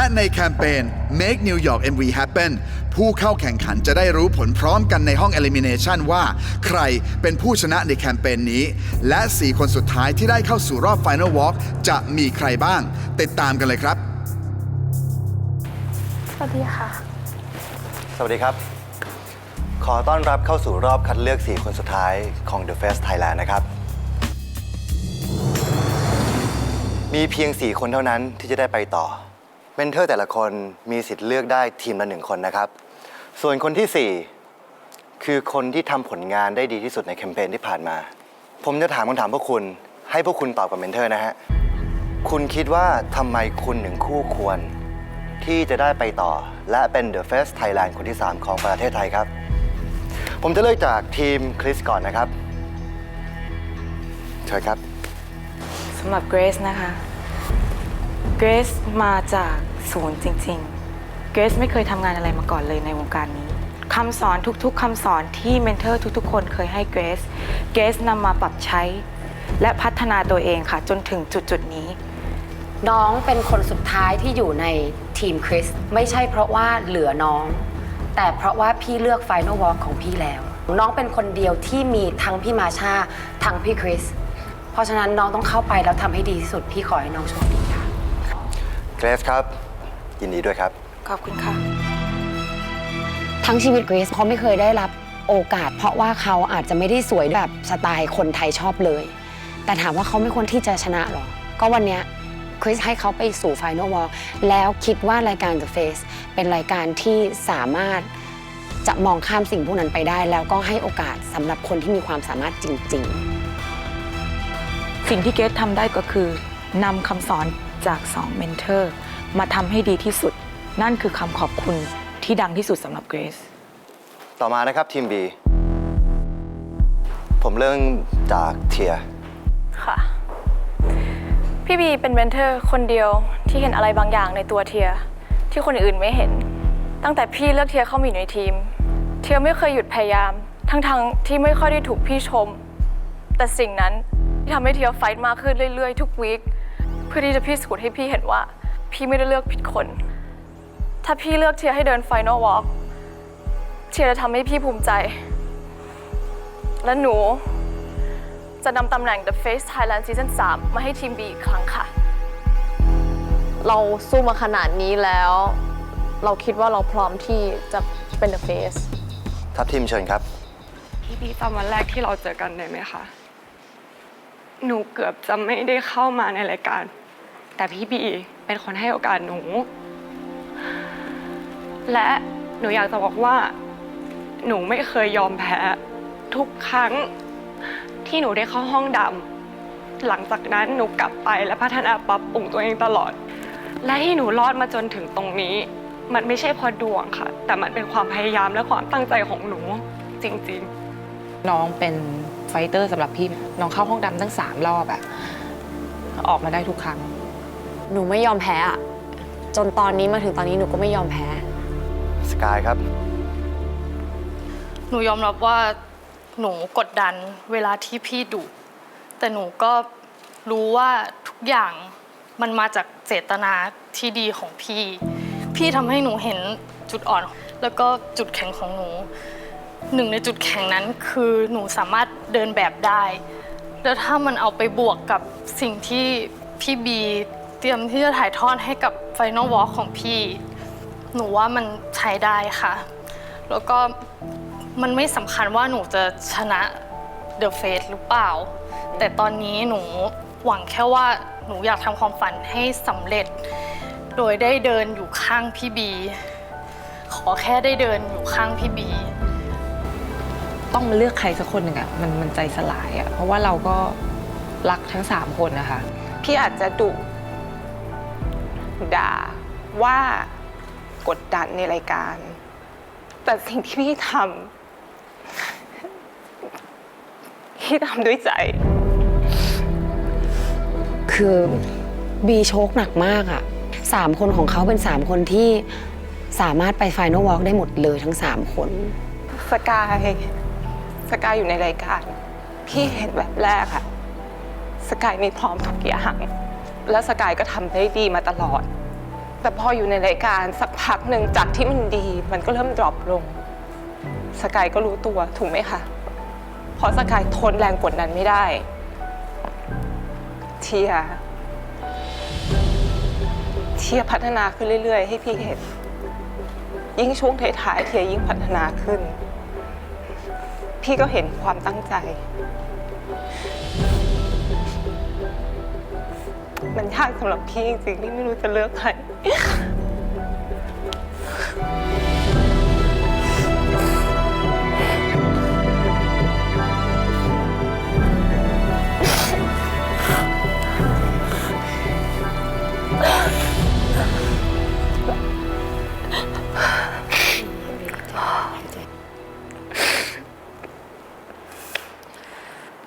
และในแคมเปญ Make New York MV Happen ผู้เข้าแข่งขันจะได้รู้ผลพร้อมกันในห้อง Elimination ว่า ใครเป็นผู้ชนะในแคมเปญนี้ และ 4 คนสุดท้ายที่ได้เข้าสู่รอบ Final Walk จะมีใครบ้าง ติดตามกันเลยครับ สวัสดีค่ะ สวัสดีครับ ขอต้อนรับเข้าสู่รอบคัดเลือก 4 คนสุดท้ายของ The Face Thailand นะครับ มีเพียง 4 คนเท่านั้นที่จะได้ไปต่อ เมนเทอร์แต่ละคนมีสิทธิ์เลือกได้ทีมละหนึ่งคนนะครับ ส่วนคนที่ 4 คือคนที่ทำผลงานได้ดีที่สุดในแคมเปญที่ผ่านมา ผมจะถามคำถามพวกคุณ ให้พวกคุณตอบกับเมนเทอร์นะฮะ คุณคิดว่าทำไมคุณถึงคู่ควร ที่จะได้ไปต่อ และเป็น The First Thailand คนที่ 3 ของประเทศไทยครับ ผมจะเริ่มจากทีมคริสก่อนนะครับเชิญครับ สำหรับเกรซนะคะ เกรซมาจากศูนย์จริงๆ เกรซไม่เคยทำงานอะไรมาก่อนเลยในวงการนี้คำสอนทุกๆคำสอนที่เมนเทอร์ทุกๆ คนเคยให้เกรซ เกรซนำมาปรับใช้ และพัฒนาตัวเองค่ะ จนถึงจุดๆนี้ น้องเป็นคนสุดท้ายที่อยู่ในทีมคริส ไม่ใช่เพราะว่าเหลือน้อง แต่เพราะว่าพี่เลือกไฟน a l วอลของพี่แล้ว น้องเป็นคนเดียวที่มีทั้งพี่มาชาทั้งพี่คริส เพราะฉะนั้นน้องต้องเข้าไปแล้วทำให้ดีที่สุดพี่ขอให้น้องโชคดี เกรซครับ ยินดีด้วยครับ ขอบคุณค่ะ ทั้งชีวิตเกรซเขาไม่เคยได้รับโอกาส เพราะว่าเขาอาจจะไม่ได้สวยแบบสไตล์คนไทยชอบเลย แต่ถามว่าเขาไม่ควรที่จะชนะหรอ ก็วันเนี้ยคริสให้เขาไปสู่ไฟน a l วอลแล้วคิดว่ารายการ The Face เป็นรายการที่สามารถจะมองข้ามสิ่งพวกนั้นไปได้ แล้วก็ให้โอกาสสำหรับคนที่มีความสามารถจริง ๆ สิ่งที่เกรซทำได้ก็คือนำคำสอน จาก2เมนเทอร์มาทำให้ดีที่สุด นั่นคือคำขอบคุณที่ดังที่สุดสำหรับเกรซต่อมานะครับทีม B ผมเริ่มจากเทียค่ะ พี่บีเป็นเมนเทอร์คนเดียวที่เห็นอะไรบางอย่างในตัวเทีย ที่คนอื่นไม่เห็น ตั้งแต่พี่เลือกเทียเข้ามาอยู่ในทีม เทียไม่เคยหยุดพยายาม ทั้งๆที่ไม่ค่อยได้ถูกพี่ชม แต่สิ่งนั้นที่ทำให้เทียไฟท์มากขึ้นเรื่อยๆ ทุกวีค เพื่อที่จะพิสูจน์ให้พี่เห็นว่า พี่ไม่ได้เลือกผิดคน ถ้าพี่เลือกเทียให้เดินไฟน a l วอล์กเทียจะทำให้พี่ภูมิใจ และหนูจะนำตำแหน่ง The Face Thailand Season 3 มาให้ทีม B อีกครั้งค่ะ เราสู้มาขนาดนี้แล้ว เราคิดว่าเราพร้อมที่จะเป็น the face ทัพทีมเชิญครับ พี่บีตอนวันแรกที่เราเจอกันได้ไหมคะ หนูเกือบจะไม่ได้เข้ามาในรายการ แต่พี่บีเป็นคนให้โอกาสหนู และหนูอยากจะบอกว่า หนูไม่เคยยอมแพ้ ทุกครั้งที่หนูได้เข้าห้องดำหลังจากนั้นหนูกลับไปและพัฒนาปรับปรุงตัวเองตลอด และที่หนูรอดมาจนถึงตรงนี้ มันไม่ใช่เพอดวงค่ะ แต่มันเป็นความพยายามและความตั้งใจของหนูจริง ๆ น้องเป็นไฟเตอร์สำหรับพี่ น้องเข้าห้องดำตั้งสามรอบอะออกมาได้ทุกครั้ง หนูไม่ยอมแพ้อะจนตอนนี้มาถึงตอนนี้หนูก็ไม่ยอมแพ้ สกายครับ หนูยอมรับว่าหนูกดดันเวลาที่พี่ดุแต่หนูก็รู้ว่าทุกอย่างมันมาจากเจตนาที่ดีของพี่ พี่ทำให้หนูเห็นจุดอ่อน แล้วก็จุดแข็งของหนู หนึ่งในจุดแข็งนั้นคือหนูสามารถเดินแบบได้ แล้วถ้ามันเอาไปบวกกับสิ่งที่พี่บี เตรียมที่จะถ่ายทอดให้กับไฟน a l วอล์ของพี่ หนูว่ามันใช้ได้ค่ะ แล้วก็มันไม่สำคัญว่าหนูจะชนะ The Face หรือเปล่า แต่ตอนนี้หนูหวังแค่ว่าหนูอยากทำความฝันให้สำเร็จ โดยได้เดินอยู่ข้างพี่บี ขอแค่ได้เดินอยู่ข้างพี่บี ต้องมาเลือกใครสักคนหนึ่งอะมันมันใจสลายอะเพราะว่าเราก็รักทั้งสามคนนะคะ พี่อาจจะดุ ด่าว่ากดดันในรายการ แต่สิ่งที่พี่ทำพี่ทำด้วยใจ คือบีโชคหนักมากอะสามคนของเขาเป็นสามคนที่สามารถไปไฟน a l วอล์กได้หมดเลยทั้งสามคน สกาย สกายอยู่ในรายการ พี่เห็นแบบแรกอะสกายมีพร้อมทุกอย่าง แล้วสกายก็ทำได้ดีมาตลอด แต่พออยู่ในรายการสักพักหนึ่งจากที่มันดี มันก็เริ่มดรอปลง สกายก็รู้ตัวถูกไหมคะเพราะสกายทนแรงกดดันไม่ได้ เทียเทียพัฒนาขึ้นเรื่อย ๆ ให้พี่เห็น ยิ่งช่วงท้ายๆเทียยิ่งพัฒนาขึ้น พี่ก็เห็นความตั้งใจ มันยากสำหรับพี่จริงๆที่ไม่รู้จะเลือกใคร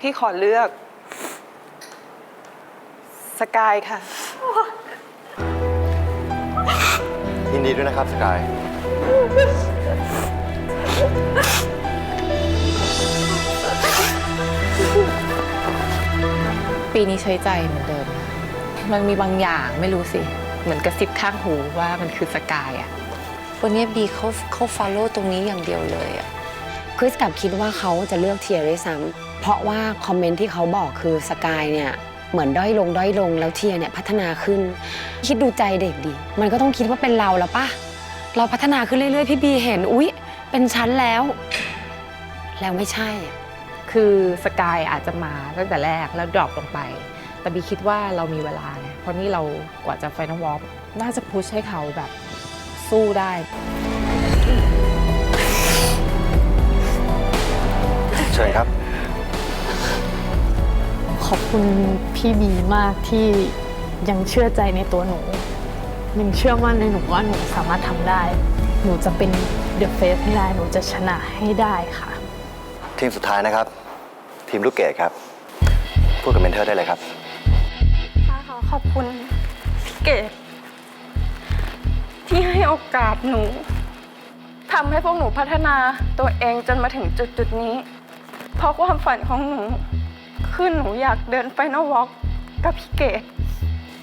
พี่ขอเลือก สกายค่ะ ยินดีด้วยนะครับสกาย ปีนี้ใช้ใจเหมือนเดิมนะมันมีบางอย่างไม่รู้สิ เหมือนกระซิบข้างหูว่ามันคือสกายอะวันนี้บีเขาเขาฟอลโล่ตรงนี้อย่างเดียวเลยอะคริสกลับคิดว่าเขาจะเลือกเทียร์ด้วยซ้ำเพราะว่าคอมเมนต์ที่เขาบอกคือสกายเนี่ย เหมือนด้อยลงด้อยลงแล้วเทียร์เนี่ยพัฒนาขึ้น คิดดูใจเด็กดิมันก็ต้องคิดว่าเป็นเราแล้วปะเราพัฒนาขึ้นเรื่อยๆ พี่บีเห็นอุ๊ย เป็นชั้นแล้ว แล้วไม่ใช่อะคือสกายอาจจะมาตั้งแต่แรกแล้วดรอปลงไป แต่บีคิดว่าเรามีเวลาไงเพราะนี่เรากว่าจะไฟนอลวอล์น่าจะพุชให้เขาแบบสู้ได้เชิญครับ ขอบคุณพี่บีมากที่ยังเชื่อใจในตัวหนูยังเชื่อมั่นในหนูว่าหนูสามารถทำได้ หนูจะเป็นเดอะเฟสให้ได้ หนูจะชนะให้ได้ค่ะ ทีมสุดท้ายนะครับ ทีมลูกเกดครับ พูดกับเมนเทอร์ได้เลยครับค่ะขอขอบคุณพี่เกดที่ให้โอกาสหนูทำให้พวกหนูพัฒนาตัวเองจนมาถึงจุดจุดๆนี้ เพราะความฝันของหนู คือหนูอยากเดินไฟนอลวอล์กกับพี่เกด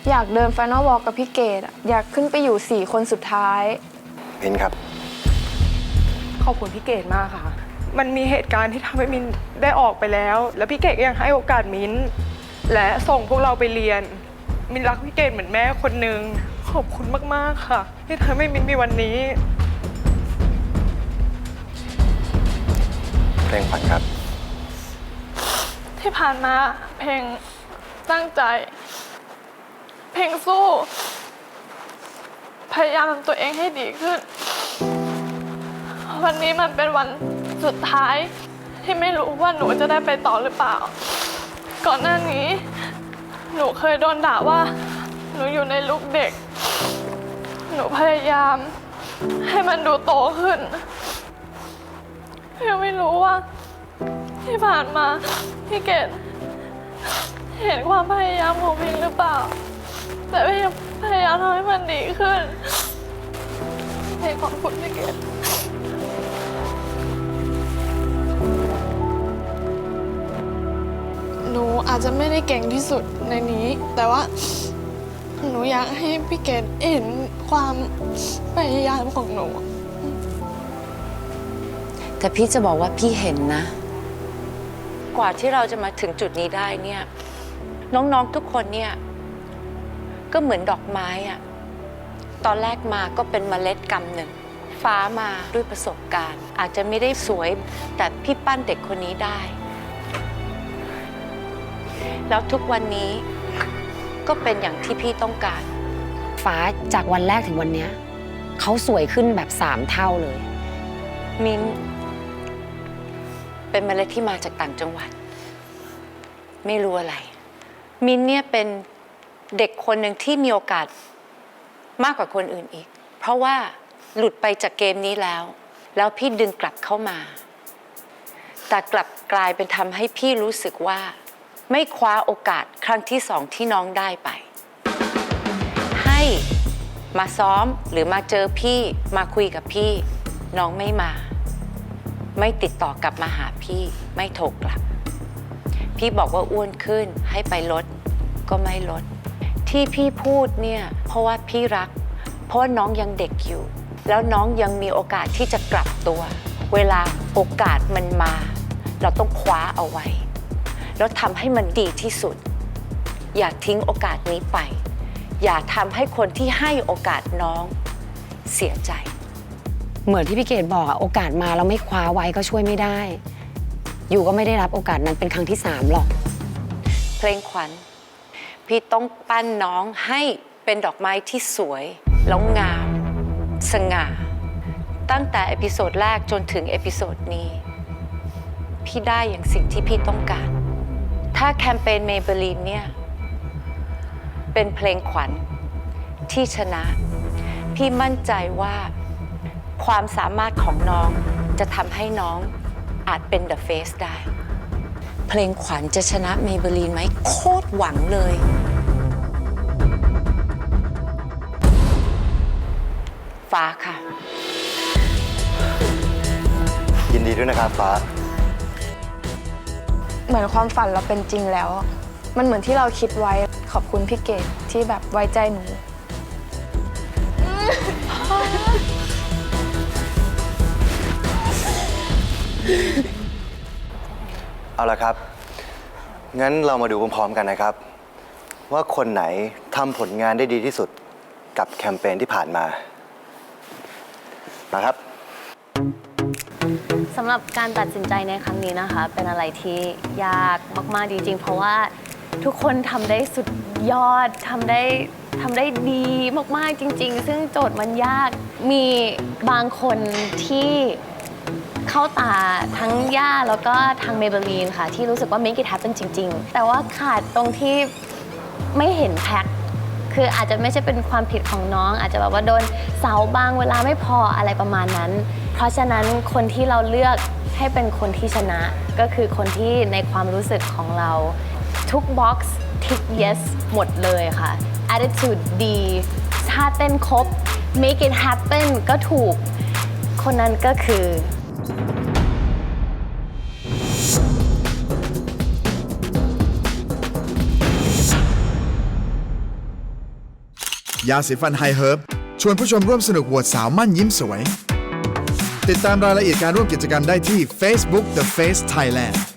อยากเดิน Final Walk กับพี่เกดอะอยากขึ้นไปอยู่ 4 คนสุดท้าย มินครับ ขอบคุณพี่เกดมากค่ะ มันมีเหตุการณ์ที่ทำให้มินได้ออกไปแล้ว แล้วพี่เกดก็ยังให้โอกาสมินและส่งพวกเราไปเรียน มินรักพี่เกดเหมือนแม่คนหนึ่งขอบคุณมากๆค่ะ ที่ทำให้มินมีวันนี้ เพลงขวัญครับ ที่ผ่านมาเพลงตั้งใจ เพลงสู้ พยายามทำตัวเองให้ดีขึ้น วันนี้มันเป็นวันสุดท้ายที่ไม่รู้ว่าหนูจะได้ไปต่อหรือเปล่า ก่อนหน้านี้ หนูเคยโดนด่าว่า หนูอยู่ในลุกเด็ก หนูพยายาม ให้มันดูโตขึ้นยังไม่รู้ว่า ที่ผ่านมาพี่เกดเห็นความพยายามของพิงหรือเปล่า แต่พี่ยังพยายามทำให้มันดีขึ้นเพลงขอบคุณพี่เกดหนูอาจจะไม่ได้เก่งที่สุดในนี้ แต่ว่าหนูอยากให้พี่เกดเห็นความพยายามของหนู แต่พี่จะบอกว่าพี่เห็นนะ กว่าที่เราจะมาถึงจุดนี้ได้เนี่ย น้องๆทุกคนเนี่ย ก็เหมือนดอกไม้อะตอนแรกมาก็เป็นเมล็ดกำหนึ่ง ฟ้ามาด้วยประสบการณ์ อาจจะไม่ได้สวยแต่พี่ปั้นเด็กคนนี้ได้ แล้วทุกวันนี้ก็เป็นอย่างที่พี่ต้องการ ฟ้าจากวันแรกถึงวันเนี้ยเขาสวยขึ้นแบบสามเท่าเลย มิ้น เป็นเมล็ดที่มาจากต่างจังหวัด ไม่รู้อะไร มินเนี่ยเป็นเด็กคนหนึ่งที่มีโอกาสมากกว่าคนอื่นอีก เพราะว่าหลุดไปจากเกมนี้แล้ว แล้วพี่ดึงกลับเข้ามา แต่กลับกลายเป็นทำให้พี่รู้สึกว่า ไม่คว้าโอกาสครั้งที่สองที่น้องได้ไป ให้มาซ้อมหรือมาเจอพี่มาคุยกับพี่น้องไม่มา ไม่ติดต่อกลับมาหาพี่ไม่โทรกลับ พี่บอกว่าอ้วนขึ้นให้ไปลดก็ไม่ลด ที่พี่พูดเนี่ยเพราะว่าพี่รัก เพราะว่าน้องยังเด็กอยู่ แล้วน้องยังมีโอกาสที่จะกลับตัว เวลาโอกาสมันมา เราต้องคว้าเอาไว้ แล้วทำให้มันดีที่สุด อย่าทิ้งโอกาสนี้ไป อย่าทำให้คนที่ให้โอกาสน้องเสียใจ เหมือนที่พี่เกดบอกอะโอกาสมาเราไม่คว้าไว้ก็ช่วยไม่ได้ อยู่ก็ไม่ได้รับโอกาสนั้นเป็นครั้งที่สามหรอก เพลงขวัญ พี่ต้องปั้นน้องให้เป็นดอกไม้ที่สวย แล้วงาม สง่า ตั้งแต่เอพิโซดแรกจนถึงเอพิโซดนี้ พี่ได้อย่างสิ่งที่พี่ต้องการ ถ้าแคมเปญเมเบลีนเนี่ย เป็นเพลงขวัญที่ชนะ พี่มั่นใจว่า ความสามารถของน้องจะทำให้น้องอาจเป็นเดอะเฟสได้ เพลงขวัญจะชนะเมเบลีนไหมโคตรหวังเลย ฟ้าค่ะ ยินดีด้วยนะครับฟ้า เหมือนความฝันเราเป็นจริงแล้ว มันเหมือนที่เราคิดไว้ขอบคุณพี่เกดที่แบบไว้ใจหนู เอาละครับ งั้นเรามาดูพร้อมๆกันนะครับ ว่าคนไหนทำผลงานได้ดีที่สุดกับแคมเปญที่ผ่านมา มาครับ สำหรับการตัดสินใจในครั้งนี้นะคะ เป็นอะไรที่ยากมากๆจริงๆ เพราะว่าทุกคนทำได้สุดยอดทำได้ทำได้ดีมากๆจริง ๆ ซึ่งโจทย์มันยาก มีบางคนที่ เข้าตาทั้งย่าแล้วก็ทางเมเบลีนค่ะ ที่รู้สึกว่า make it happen จริง ๆ แต่ว่าขาดตรงที่ไม่เห็นแพ็คคืออาจจะไม่ใช่เป็นความผิดของน้อง อาจจะแบบว่าโดนเสาบางเวลาไม่พออะไรประมาณนั้น เพราะฉะนั้นคนที่เราเลือกให้เป็นคนที่ชนะก็คือคนที่ในความรู้สึกของเรา ทุกบ็อกซ์ทิก yes หมดเลยค่ะ attitude ดีท่าเต้นครบ make it happen ก็ถูก คนนั้นก็คือ ยาสีฟันไฮเฮิร์บชวนผู้ชมร่วมสนุกโหวตสาวมั่นยิ้มสวย ติดตามรายละเอียดการร่วมกิจกรรมได้ที่ Facebook The Face Thailand